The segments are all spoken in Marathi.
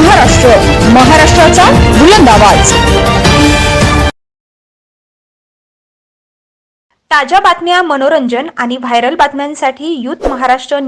महाराष्ट्र महाराष्ट्राचा बुलंद आवाज. ताज्या बातम्या मनोरंजन आणि व्हायरल बातम्यांसाठी युथ महाराष्ट्र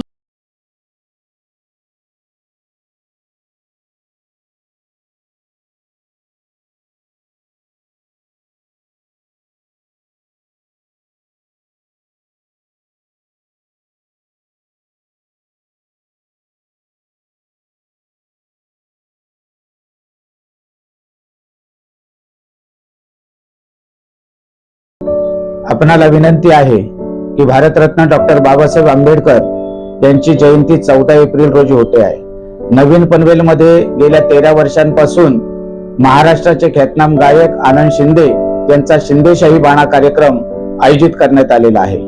आपणाला विनंती आहे की भारतरत्न डॉक्टर बाबासाहेब आंबेडकर यांची जयंती चौदा एप्रिल रोजी होते आहे. नवीन पनवेलमध्ये गेल्या तेरा वर्षांपासून महाराष्ट्राचे ख्यातनाम गायक आनंद शिंदे यांचा शिंदेशाही बाणा कार्यक्रम आयोजित करण्यात आलेला आहे.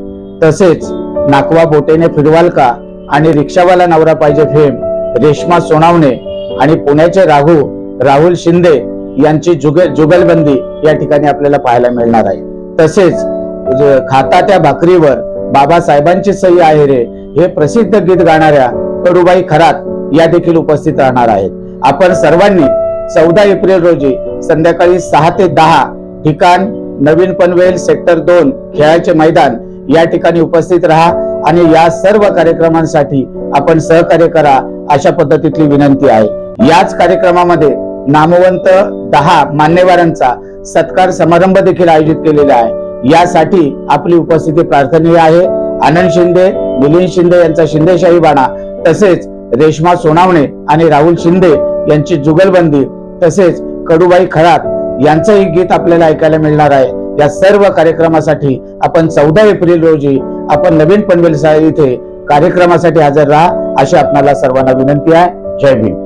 तसेच नाकवा बोटेने फिरवाल का आणि रिक्षावाला नवरा पाहिजे फेम रेश्मा सोनावणे आणि पुण्याचे राहू राहुल शिंदे यांची जुगल जुगलबंदी या ठिकाणी आपल्याला पाहायला मिळणार आहे. तसेच खाता त्या भाकरीवर बाबासाहेबांची सही आहे रे हे प्रसिद्ध गीत गाणाऱ्या कडूबाई खरात या देखील उपस्थित राहणार आहेत. आपण सर्वांनी चौदा एप्रिल रोजी संध्याकाळी सहा ते दहा ठिकाण नवीन पनवेल सेक्टर दोन खेळाचे मैदान या ठिकाणी उपस्थित राहा आणि या सर्व कार्यक्रमांसाठी आपण सहकार्य करा अशा पद्धतीतली विनंती आहे. याच कार्यक्रमामध्ये नामवंत दहा मान्यवरांचा सत्कार समारंभ देखील आयोजित केलेला आहे. यासाठी आपली उपस्थिती प्रार्थनीय आहे. आनंद शिंदे मिलिंद शिंदे यांचा शिंदेशाही बाणा तसेच रेश्मा सोनावणे आणि राहुल शिंदे यांची जुगलबंदी तसेच कडूबाई खरात यांचंही गीत आपल्याला ऐकायला मिळणार आहे. या सर्व कार्यक्रमासाठी आपण चौदा एप्रिल रोजी आपण नवीन पनवेल साहेब इथे कार्यक्रमासाठी हजर राहा अशी आपणाला सर्वांना विनंती आहे. जय भीम.